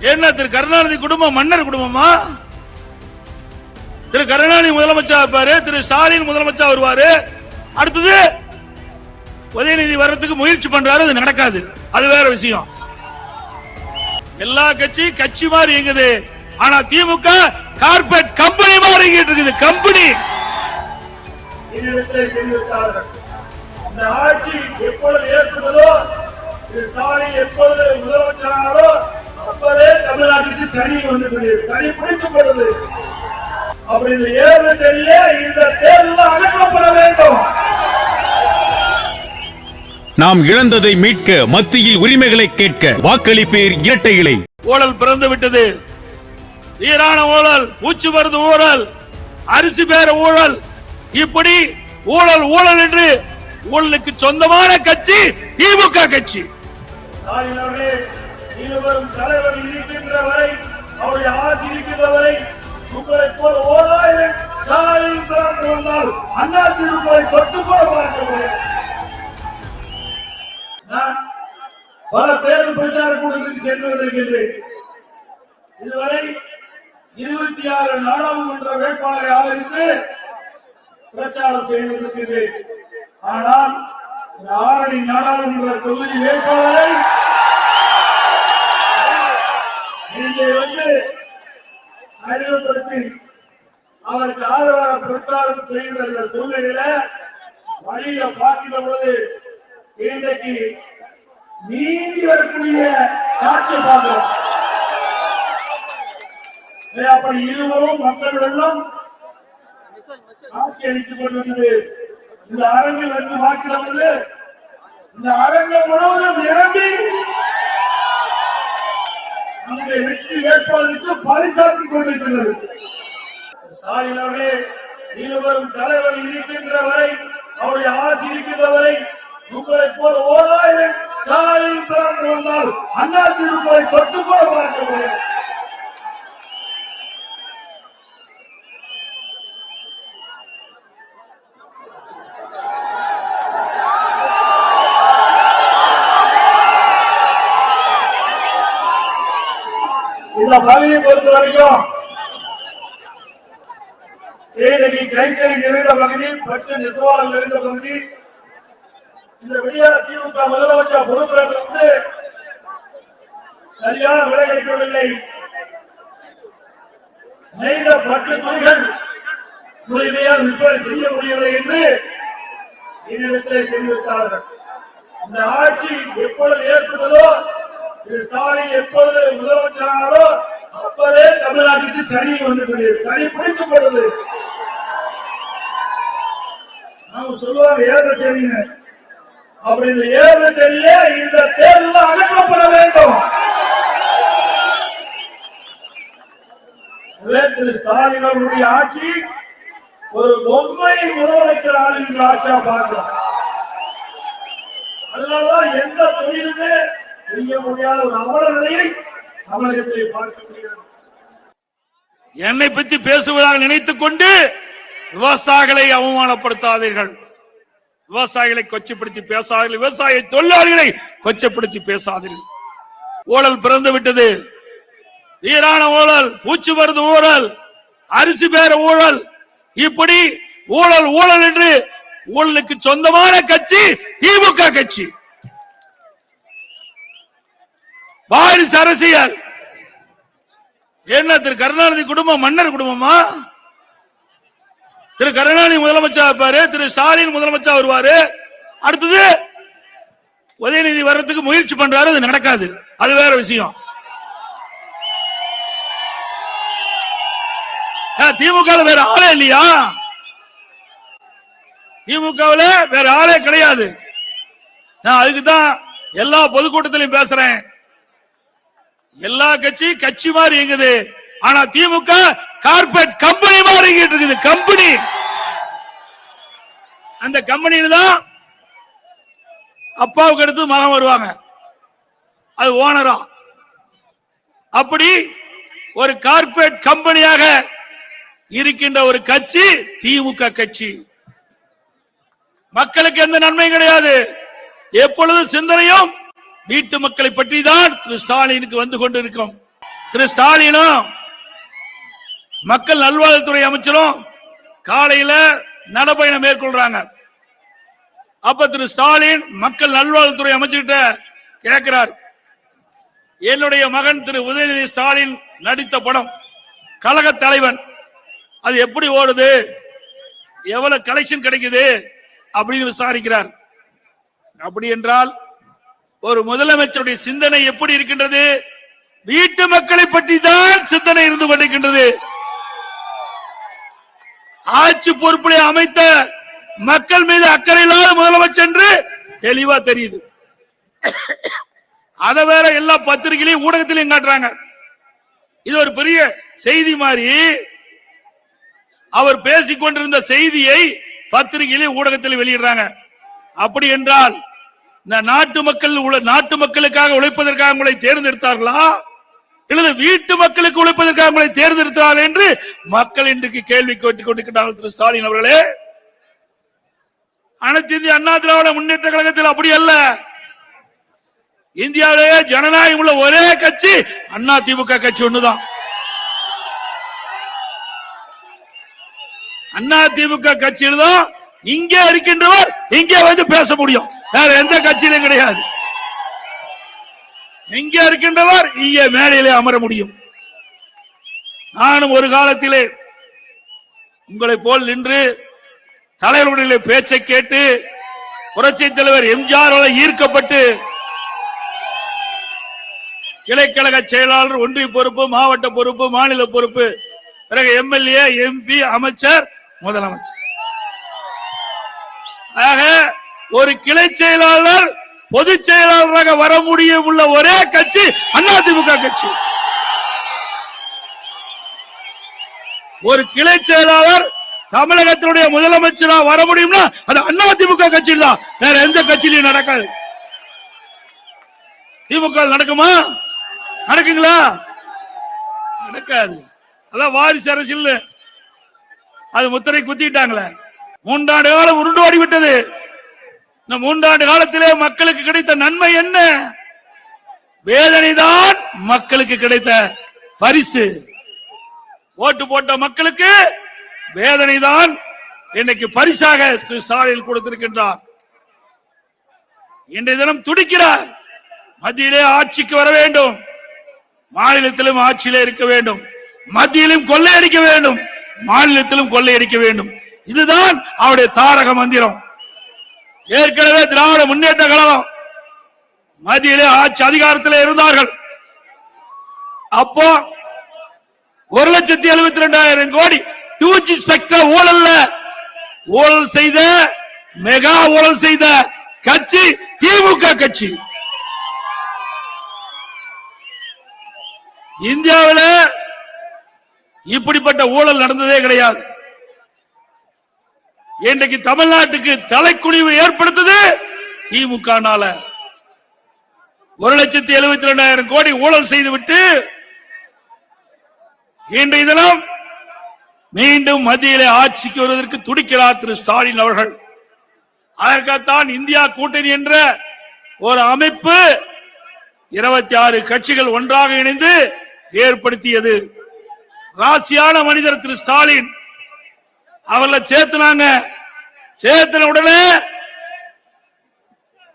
என்ன திரு கருணாநிதி குடும்பம் மன்னர் குடும்பமா? திரு கருணாநிதி முதலமைச்சர் இருப்பாரு திரு ஸ்டாலின் முதலமைச்சர் வருவாரு. அடுத்தது உதயநிதி வர்றதுக்கு முயற்சி பண்றாரு அது நடக்காது. அது வேற விஷயம். எல்லா கட்சி கட்சி மாதிரி இயங்குது. ஆனா திமுக கார்பரேட் கம்பெனி மாதிரி இயங்கிட்டு இருக்குது கம்பெனி. இந்த ஆட்சி எப்பொழுது ஏற்பட்டதோ ஸ்டாலின் எப்பொழுது முதலமைச்சரானதோ அப்பவே தமிழ்நாட்டுக்கு சனி வந்துட்டது சனி பிடிக்கப்படுது. அப்படி இந்த ஏழு சனியே இந்த தேர்தலில் அகற்றப்பட வேண்டும். நாம் இழந்ததை மீட்க மத்தியில் உரிமைகளை கேட்க வாக்களிப்பேர் இரட்டை இலை. ஊழல் பிறந்து விட்டது. வீரான ஊழல் பூச்சி மருந்து ஊழல் அரிசி பேர ஊழல் இப்படி ஊழல் ஊழல் என்று ஊழலுக்கு சொந்தமான கட்சி திமுக கட்சி. இருவரும் தலைவர் இருக்கின்ற வரை அவருடைய ஆசி இருக்கின்ற வரை உங்களை போல் ஓராயிரம் ஸ்டாலின் பிறந்து வந்தால் அண்ணா திமுகவை தொட்டு கூட பார்க்க நான் பல தேர்தல் பிரச்சார கூட்டத்தில் சென்று வந்திருக்கின்றேன் இதுவரை இருபத்தி ஆறு நாடாளுமன்ற வேட்பாளரை ஆதரித்து பிரச்சாரம் செய்து ஆனால் இந்த ஆரணி நாடாளுமன்ற தொகுதி வேட்பாளரை இங்கே வந்து அறிவுப்படுத்தி அவருக்கு ஆதரவாக பிரச்சாரம் செய்கின்ற இந்த சூழ்நிலையில வழியில பார்க்கின்ற பொழுது இன்றைக்கு நீந்தி வரக்கூடிய காட்சியை பார்க்கிறோம். அப்படி இருவரும் மக்கள் வெள்ளம் ஆட்சி அளித்துக் கொண்டிருந்தது. இந்த அரங்கில் வந்து பார்க்கிற பொழுது இந்த அரங்கம் முழுவதும் நிரம்பி நம்முடைய வெற்றி வேட்பாளருக்கு பரிசாற்றிக் கொண்டிருக்கின்றது. ஸ்டாலின் அவர்களே இருவரும் தலைவர் இருக்கின்ற வரை அவருடைய ஆசி இருக்கின்ற வரை உங்களை போல ஓராயிரம் ஸ்டாலின் பிறந்து வந்தால் அண்ணா திமுகவை தொட்டு கூட பார்க்க இந்த பகுதியை பொறுத்த வரைக்கும் ஏழைக்கு கைத்தறி நிறைந்த பகுதி பட்டு நெசவாளர் நிறைந்த பகுதி இந்த விடியார திமுக முதலமைச்சர் பொறுப்பேற்ற வந்து சரியான விலை கிடைக்கவில்லை. நெய்த பட்டு துணிகள் முறைமையால் விற்பனை செய்ய முடியவில்லை என்று என்னிடத்திலே தெரிவித்தார்கள். இந்த ஆட்சி எப்பொழுது ஏற்பட்டதோ திரு ஸ்டாலின் எப்பொழுது முதலமைச்சரானதோ அப்பவே தமிழ்நாட்டுக்கு சனி வந்துட்டது சனி பிடிக்கப்படுது நாம சொல்லுவாங்க ஏழு அப்படி இந்த ஏழு சனியே இந்த தேர்தலில் அகற்றப்பட வேண்டும். திரு ஸ்டாலின் அவர்களுடைய ஆட்சி ஒரு பொம்மை முதலமைச்சர் ஆளுகின்ற ஆட்சியா பார்க்கலாம். அதனாலதான் எந்த தொழிலுமே செய்ய முடியாத ஒரு அவல நிலையை தமிழகத்திலே பார்க்க முடிகிறது. என்னை பற்றி பேசுவதாக நினைத்துக் கொண்டு விவசாயிகளை அவமானப்படுத்தாதீர்கள். விவசாயிகளை கொச்சப்படுத்தி பேசாதீர்கள். விவசாய தொழிலாளிகளை கொச்சப்படுத்தி பேசாதீர்கள். ஊழல் பிறந்து விட்டது. வீரான ஊழல் பூச்சி மருந்து ஊழல் அரிசி பேர ஊழல். இப்படி ஊழல் ஊழல் என்று ஊழலுக்கு சொந்தமான கட்சி திமுக கட்சி. வாரிசு அரசியல். என்ன திரு கருணாநிதி குடும்பம் மன்னர் குடும்பமா? திரு கருணாநிதி முதலமைச்சர் இருப்பாரு திரு ஸ்டாலின் முதலமைச்சர் வருவாரு. அடுத்தது உதயநிதி வர்றதுக்கு முயற்சி பண்றாரு அது நடக்காது. அது வேற விஷயம். திமுக வேற ஆளே இல்லையா? திமுகவில் வேற ஆளே கிடையாது. நான் அதுக்கு தான் எல்லா பொதுக்கூட்டத்திலையும் பேசுறேன். எல்லா கட்சியும் கட்சி மாதிரி இயங்குது. ஆனா திமுக கார்பரேட் கம்பெனி மாதிரி இயங்கிட்டு இருக்குது. கம்பெனி. அந்த கம்பெனியில தான் அப்பாவுக்கு அடுத்து மகன் வருவாங்க. அது ஓனரா. அப்படி ஒரு கார்பரேட் கம்பெனியாக இருக்கின்ற ஒரு கட்சி திமுக கட்சி. மக்களுக்கு எந்த நன்மையும் கிடையாது. எப்பொழுது சிந்தனையும் வீட்டு மக்களை பற்றி தான் திரு ஸ்டாலினுக்கு வந்து கொண்டிருக்கும். திரு ஸ்டாலினும் மக்கள் நல்வாழ்வுத்துறை அமைச்சரும் காலையில நடைபயணம் மேற்கொள்றாங்க. அப்ப திரு ஸ்டாலின் மக்கள் நல்வாழ்வுத்துறை அமைச்சர்கிட்ட கேட்கிறார். என்னுடைய மகன் திரு உதயநிதி ஸ்டாலின் நடித்த படம் கழக தலைவன். அது எப்படி ஓடுது? எவ்வளவு கலெக்ஷன் கிடைக்குது? அப்படின்னு விசாரிக்கிறார். அப்படி என்றால் ஒரு முதலமைச்சருடைய சிந்தனை எப்படி இருக்கின்றது? வீட்டு மக்களை பற்றி தான் சிந்தனை இருந்து கொண்டிருக்கின்றது. ஆட்சி பொறுப்பிலே அமைத்த மக்கள் மீது அக்கறை இல்லாத முதலமைச்சர் என்று தெளிவா தெரியுது. அத வேற எல்லா பத்திரிகையிலையும் ஊடகத்திலையும் காட்டுறாங்க. இது ஒரு பெரிய செய்தி மாதிரி. அவர் பேசிக் கொண்டிருந்த செய்தியை பத்திரிகையிலே ஊடகத்தில் வெளியிடுறாங்க. அப்படி என்றால் இந்த நாட்டு மக்கள் நாட்டு மக்களுக்காக உழைப்பதற்காக உங்களை தேர்ந்தெடுத்தார்களா? இல்லது வீட்டு மக்களுக்கு உழைப்பதற்காக உங்களை தேர்ந்தெடுத்தார்கள் என்று மக்கள் இன்றைக்கு கேள்வி கேட்டுக் கொண்டிருக்கிறார்கள் திரு ஸ்டாலின் அவர்களே. அனைத்து இந்திய அண்ணா திராவிட முன்னேற்ற கழகத்தில் அப்படி அல்ல. இந்தியாவிலேயே ஜனநாயகம் உள்ள ஒரே கட்சி அண்ணா திமுக கட்சி ஒண்ணுதான். அண்ணா திமுக கட்சியில் தான் இங்கே இருக்கின்றவர் இங்கே வந்து பேச முடியும். வேற எந்த கட்சியிலும் கிடையாது. இங்கே இருக்கின்றவர் இங்கே மேடையிலே அமர முடியும். நானும் ஒரு காலத்திலே உங்களை போல் நின்று தலைவர்களுடைய பேச்சை கேட்டு புரட்சி தலைவர் எம்ஜிஆர் ஈர்க்கப்பட்டு கிளைக்கழக செயலாளர் ஒன்றிய பொறுப்பு மாவட்ட பொறுப்பு மாநில பொறுப்பு பிறகு எம்எல்ஏ எம்பி அமைச்சர் முதலமைச்சர். ஆக ஒரு கிளை செயலாளர் பொதுச் செயலாளராக வர முடியும் உள்ள ஒரே கட்சி அதிமுக கட்சி. ஒரு கிளை செயலாளர் தமிழகத்தினுடைய முதலமைச்சராக வர முடியும்னா அது அதிமுக கட்சியில் தான் வேற எந்த கட்சியிலையும் நடக்காது. திமுக நடக்குமா? நடக்குங்களா? நடக்காது. அதான் வாரிசு அரசியல் அது முத்திரை குத்திட்டாங்களே. மூன்றாண்டு காலம் உருண்டு ஓடிவிட்டது. இந்த மூன்றாண்டு காலத்திலே மக்களுக்கு கிடைத்த நன்மை என்ன? வேதனை தான் மக்களுக்கு கிடைத்த பரிசு. ஓட்டு போட்ட மக்களுக்கு வேதனை தான் இன்னைக்கு பரிசாக ஸ்டாலின் கொடுத்திருக்கின்றார். இன்றைய தினம் துடிக்கிறார். மத்தியிலே ஆட்சிக்கு வர வேண்டும். மாநிலத்திலும் ஆட்சியிலே இருக்க வேண்டும். மத்தியிலும் கொள்ளையடிக்க வேண்டும். மாநிலத்திலும் கொள்ளையடிக்க வேண்டும். இதுதான் அவருடைய தாரக மந்திரம். ஏற்கனவே திராவிட முன்னேற்ற கழகம் மத்தியிலே ஆட்சி அதிகாரத்தில் இருந்தார்கள். அப்போ ஒரு லட்சத்தி எழுபத்தி ரெண்டாயிரம் கோடி டூ ஜி ஸ்பெக்ட்ரம் ஊழல்ல ஊழல் செய்த மெகா ஊழல் செய்த கட்சி திமுக கட்சி. இந்தியாவில் இப்படிப்பட்ட ஊழல் நடந்ததே கிடையாது. இன்றைக்கு தமிழ்நாட்டுக்கு தலைக்குனிவு ஏற்படுத்தது திமுகனால. ஒரு லட்சத்தி எழுபத்தி ரெண்டாயிரம் கோடி ஊழல் செய்துவிட்டு இன்றைய தினம் மீண்டும் மத்தியிலே ஆட்சிக்கு வருவதற்கு துடிக்கிறார் திரு ஸ்டாலின் அவர்கள். அதற்காகத்தான் இந்தியா கூட்டணி என்ற ஒரு அமைப்பு இருபத்தி ஆறு கட்சிகள் ஒன்றாக இணைந்து ஏற்படுத்தியது. ராசியான மனிதர் திரு ஸ்டாலின். அவர்களை சேர்த்துனாங்க. சேர்த்துன உடனே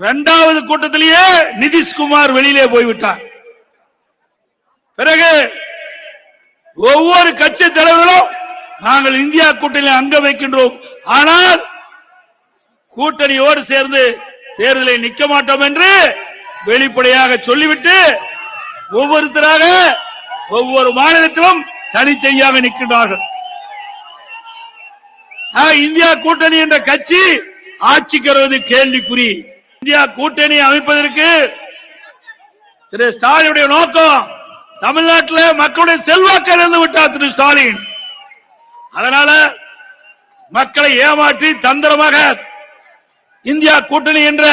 இரண்டாவது கூட்டத்திலேயே நிதிஷ்குமார் வெளியிலே போய்விட்டார். பிறகு ஒவ்வொரு கட்சி தலைவர்களும் நாங்கள் இந்தியா கூட்டணி அங்க வைக்கின்றோம். ஆனால் கூட்டணியோடு சேர்ந்து தேர்தலை நிக்க மாட்டோம் என்று வெளிப்படையாக சொல்லிவிட்டு ஒவ்வொருத்தராக ஒவ்வொரு மாநிலத்திலும் தனித்தனியாக நிற்கின்றார்கள். இந்தியா கூட்டணி என்ற கட்சி ஆட்சிக்கு வருவது கேள்விக்குறி. இந்தியா கூட்டணி அமைப்பதற்கு திரு ஸ்டாலினுடைய நோக்கம் தமிழ்நாட்டில் மக்களுடைய செல்வாக்கு இழந்து விட்டார் திரு ஸ்டாலின். அதனால மக்களை ஏமாற்றி தந்திரமாக இந்தியா கூட்டணி என்ற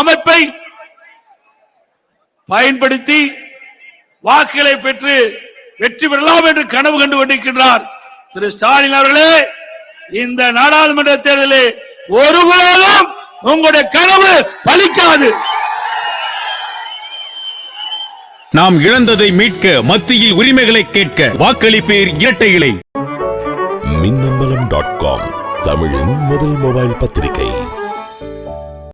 அமைப்பை பயன்படுத்தி வாக்குகளை பெற்று வெற்றி பெறலாம் என்று கனவு கண்டு கொண்டிருக்கின்றார் திரு ஸ்டாலின் அவர்களே. இந்த நாடாளுமன்ற தேர்தலில் ஒருபோதும் உங்களுடைய கனவு பலிக்காது. நாம் இழந்ததை மீட்க மத்தியில் உரிமைகளை கேட்க வாக்களிப்பேர் இரட்டை இலை. மின்னம்பலம் டாட் காம் தமிழின் முதல் மொபைல் பத்திரிகை.